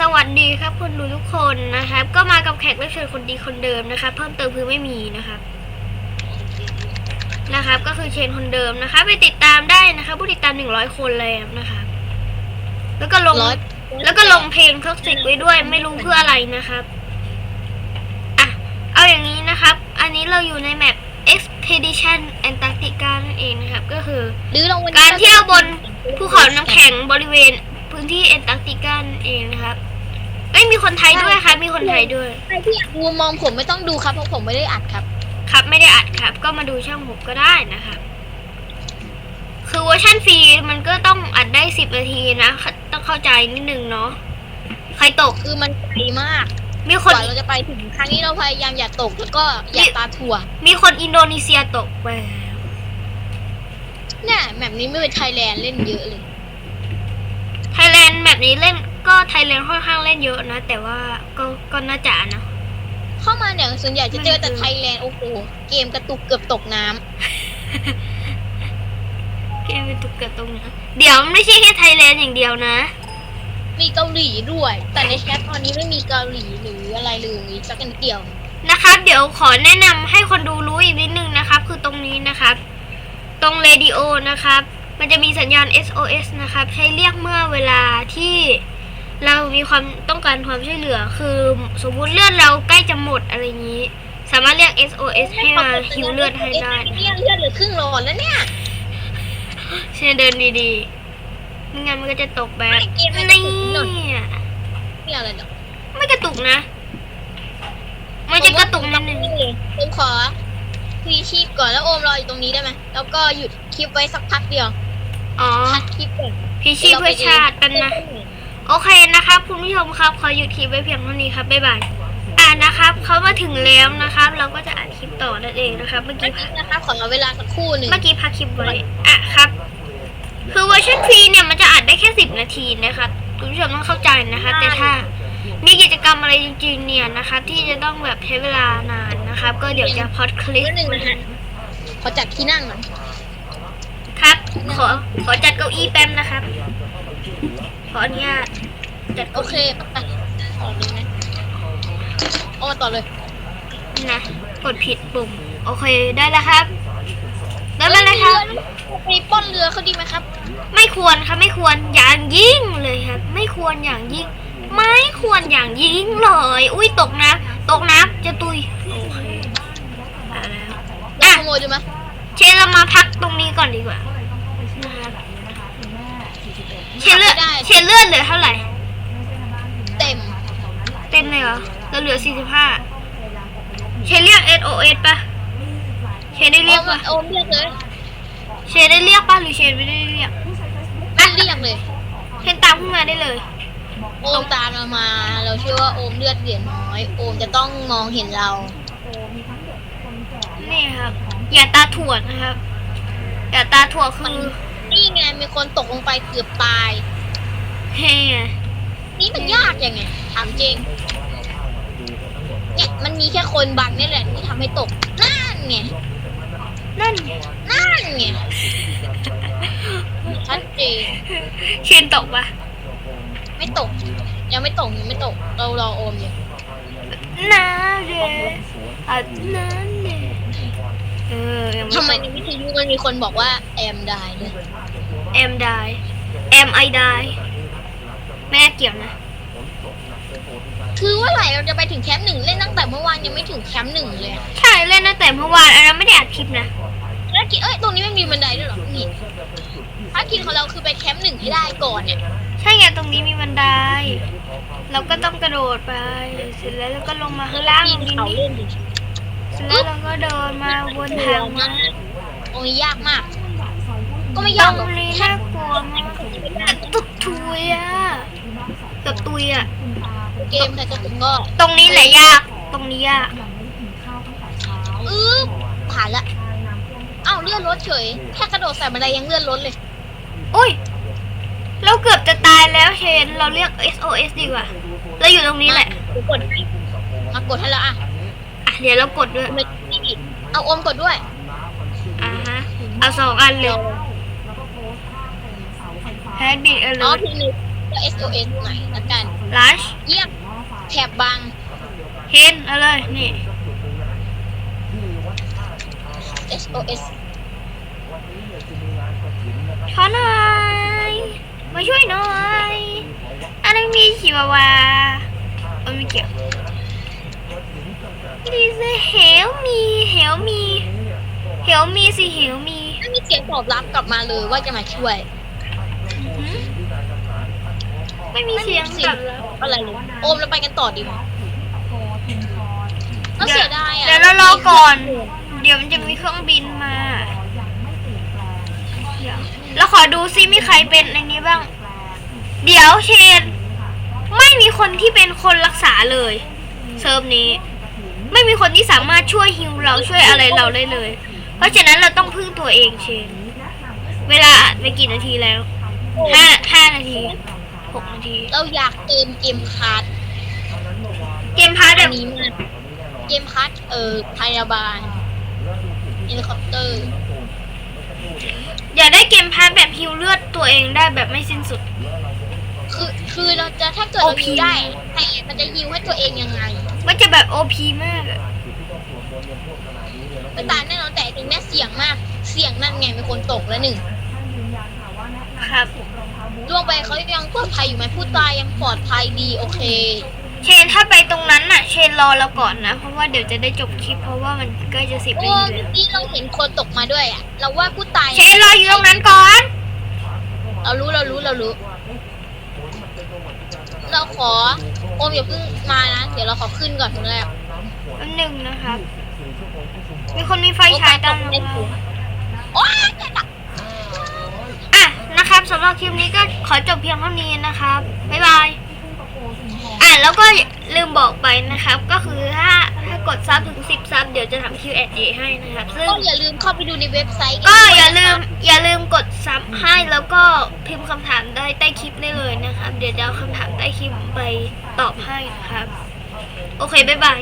สวัสดีครับคุณดูทุกคนนะครับ ก็มากับแขกรับเชิญคนดีคนเดิมนะครับ เพิ่มเติมคือไม่มีนะครับ นะครับ ก็คือเชนคนเดิมนะคะ ไปติดตามได้นะคะ ผู้ติดตามหนึ่งร้อยคนเลยนะคะแล้วก็ลงร้อยแล้วก็ลงเพลงท็อกซิกไว้ด้วย ไม่รู้เพื่ออะไรนะครับอะเอาอย่างนี้นะครับ อันนี้เราอยู่ในแมป Expedition Antarctica นั่นเองนะครับ ก็คือหรือลงวันนี้การเที่ยวบนภูเขาน้ำแข็งบริเวณ พื้นที่แอนตาร์กติกานั่นเองนะครับไม่มีคนไทยด้วยครับ มีคนไทยด้วย ใครที่อยากดูมองผมไม่ต้องดูครับเพราะผมไม่ได้อัดครับ ครับไม่ได้อัดครับ ก็มาดูช่องผมก็ได้นะครับคือเวอร์ชันฟรีมันก็ต้องอัดได้สิบนาทีนะ ต้องเข้าใจนิดนึงเนาะใครตกคือมันไกลมาก มีคกนว่าเราจะไปถึงครั้งนี้เราพยายามอย่าตกแล้วก็อย่าตาถั่ว มีคนอินโดนีเซียตกไปเนี่ยแบบนี้ไม่เป็นไทยแลนด์เล่นเยอะเลยไทย แลนด์แบบนี้เล่นก็ไทยแลนด์ค่อนข้างเล่นเยอะนะ แต่ว่าก็ก็น่าจะนะ เข้ามาเนี่ยส่วนใหญ่จะเจอแต่มันคือไทยแลนด์โอ้โหเกมกระตุกเกือบตกน้ำเกมเป็นตุกเกิดตรงนี้เดี๋ยวไม่ใช่แค่ไทยแลนด์อย่างเดียวนะ มีเกาหลีด้วย แต่ในแชทตอนนี้ไม่มีเกาหลีหรืออะไรเลยสักนิดเดียว นะครับ เดี๋ยวขอแนะนำให้คนดูรู้อีกนิดนึงนะครับ คือตรงนี้นะครับ ตรงเรดิโอนะครับ มันจะมีสัญญาณ SOS นะครับ ใช้เรียกเมื่อเวลาที่เรามีความต้องการความช่วยเหลือ คือสมมุติเลือดเราใกล้จะหมดอะไรอย่างนี้ สามารถเรียก SOS ให้มาฮิวเลือดให้ได้นะเนี่ยเลือดเหลือครึ่งหลอดแล้วเนี่ยเช่นเดินดีๆไม่งั้นมันก็จะตกแบบไม่เกมไม่กระนี่ตุกหน่อยนี่อะไรเนาะไม่กระตุกนะ มันจะกระตุกนิดนึงผมขอพีชีพก่อนแล้วโอมรออยู่ตรงนี้ได้ไหมแล้วก็หยุดคลิปไว้สักพักเดียวอ๋อพัก คลิปก่อนพี่ชีพเพื่อชาติกันนะ โอเคนะครับ คุณผู้ชมครับ ขอหยุดคลิปไว้เพียงเท่านี้ครับบ๊ายบายอ่านะครับเขามาถึงแล้วนะครับ เราก็จะอัดคลิปต่อนั่นเองนะครับ เมื่อเมื่กี้อกี้นะครับขอเวลาสักครู่หนึ่งเมื่อกี้พักคลิปไว้อะครับ คือเวอร์ชันฟรีเนี่ยมันจะอัดได้แค่สิบนาทีนะครับคุณผู้ชมต้องเข้าใจนะครับแต่ถ้ามีกิจกรรมอะไรจริงๆเนี่ยนะครับที่จะต้องแบบใช้เวลานานนะครับ ก็เดี๋ยวจะพอดคลิปนิดหนึ่งนะฮะขอจัดที่นั่งหน่อยครับ ขอขอจัดเก้าอี้แป๊บนะครับ ขออนุญาตจัดโอเก้าเคอี้ไปต่อเลยไหมโอ้ต่อเลย นะกดผิดปุ่มโอเคได้แล้วครับได้แล้วนะครับ ไปปล้นเรือเขาดีไหมครับ ไม่ควรครับไม่ควรอย่างยิ่งเลยครับ ไม่ควรอย่างยิ่ง ไม่ควรอย่างยิ่งเลย อุ้ยตกน้ำตกน้ำจะตุยโอเคเอาแล้วเราขโมยดูไหมเชนเรามาพักตรงนี้ก่อนดีกว่า นะครับเชนเลือดเชนเลือดเหลือเท่าไหร่ เต็ม เต็มเลยเหรอเราเหลือ 45 เชนเรียก SOS ปะเชนได้โอเรียกมปะโอมเรียกเลยเชนได้เรียกปะหรือเชนไม่ได้เรียกไม่เรียกเลยเชนตามขึ้นมาได้เลยโอมตามเรามา เราเชื่อว่าโอมเลือดเหลือน้อย โอมจะต้องมองเห็นเรา นี่ครับ อย่าตาถ่วงนะครับ อย่าตาถ่วงคือนี่ ไงมีคนตกลงไปเกือบตายเฮ้ยนี่มันยากยังไงถามจริง เนี่ยมันมีแค่คนบังนี่แหละที่ทำให้ตกนั่นไงนั่นนั่นไงชัดเจนเชนตกปะไม่ตก ยังไม่ตกยังไม่ตก เรารอโอมอยู่น้าเดอัดน้ำเดเออยังทำไมไม่ในวิทยุมันมีคนบอกว่าแอมได้เนี่ย แอมได้แอมไอได้แม่เกี่ยวนะ คือว่าไหร่เราจะไปถึงแคมป์หนึ่งเล่นตั้งแต่เมื่อวานยังไม่ถึงแคมป์หนึ่งเลยอะใช่เล่นตั้งแต่เมื่อวานอันนั้นไม่ได้อัดคลิปนะแล้วกิเอ้ยตรงนี้มันมีบันไดด้วยเหรอนี่ภารกิจของเราคือไปแคมป์หนึ่งให้ได้ก่อนเนี่ยใช่ไงตรงนี้มีบันไดเราก็ต้องกระโดดไป เสร็จแล้วเราก็ลงมาข้างล่างปีตรงนี้นเขานี่เล่นดิเสร็จแล้วเราก็เดินมาวนทางมาตรงนี้ยากมาก ก็ไม่ตยากรหรอกงนี้แค่น่ากลัวมากตุกทุยอะเกับตุยอะเกมแต่กระตุกก็ตรงนี้แหละยาก ตรงนี้ยากอือผ่านละเอ้าเลื่อนรถเฉยแค่กระโดดใส่บันไดยังเลื่อนรถเลยอุ้ยเราเกือบจะตายแล้วเชน เราเรียก SOS ดีกว่าเราอยู่ตรงนี้แหละมากดให้มากดให้แล้วอะอะเดี๋ยวเรากดด้วยไม่เอาอมกดด้วยอ่าฮะเอาสองอันเลย แฮดบิดเออ๋ออร์ทีนึงก็ SOS หน่อยละกัน ลัชเยี่ยมแถบบังเฮนเอาเลยนี่ SOS ขอหน่อย มาช่วยหน่อยอันนั้นมีชิวาวาเออไม่เกี่ยวดีเซเฮลมีเฮลมีเฮลมีสิเฮลมีไม่มีเสียงตอบรับกลับมาเลยว่าจะมาช่วยหืม ไม่มีเสียงกลับแล้วอะไรเลยโอมเราไปกันต่อดีกว่าก็เสียดายอะเดี๋ยวเรารอก่อน เดี๋ยวมันจะมีเครื่องบินมาเดี๋ยวเราขอดูซิมีใครเป็นในนี้บ้าง เดี๋ยวเชน ไม่มีคนที่เป็นคนรักษาเลย เซิร์ฟนี้ ไม่มีคนที่สามารถช่วยฮิวเราช่วยอะไรเราได้เลย เพราะฉะนั้นเราต้องพึ่งตัวเองเชน เวลาอัดไปกี่นาทีแล้วห้าห้านาที หกนาที เราอยากเติมเกมพาร์ทเกมพาร์ทแบอับนนี้มากเกมพาร์ทเอ่อพยาบาลเฮลิคอปเตอร์อยากได้เกมพาร์ทแบบฮิวเลือดตัวเองได้แบบไม่สิ้นสุด คือคือเราจะถ้าเกิดเรา OP ฮิวได้แต่มันจะฮิวให้ตัวเองยังไงมันจะแบบโอพีมากอะไม่ตายแน่นอนแต่ถึงแม่เสี่ยงมาก เสี่ยงนั่นไงมีคนตกแล้วหนึ่ง ครับล่วงไปเขายังปลอดภัยอยู่ไหมผู้ตายยังปลอดภัยดีโอเค เชนถ้าไปตรงนั้นน่ะ เชนรอเราก่อนนะ เพราะว่าเดี๋ยวจะได้จบคลิปเพราะว่ามันใกล้จะสิบโอ้นาทีเมื่แล้อวกี้เราเห็นคนตกมาด้วยอะเราว่าผู้ตายเชนรออยู่ตรงนั้นก่อน เรารู้เรารู้เรารู้ เราขอโอมอย่าเพิ่งมานะ เดี๋ยวเราขอขึ้นก่อนทีแรกอันหนึ่งนะครับ มีคนมีไฟฉายตามเราโอ๊ยอะนะครับ สำหรับคลิปนี้ก็ขอจบเพียงเท่านี้นะครับ บ๊ายบาย อะแล้วก็ลืมบอกไปนะครับ ก็คือถ้าถ้ากดซับถึง10ซับเดี๋ยวจะทำ Q&A ให้นะครับซึ่ง ก็อย่าลืมเข้าไปดูในเว็บไซต์นก็ด้วอย่าลืมนะครับอย่าลืมกดซับให้แล้วก็พิมพ์คำถามได้ใต้คลิปได้เลยนะครับ เดี๋ยวจะเอาคำถามใต้คลิปไปตอบให้นะครับ โอเค บ๊ายบาย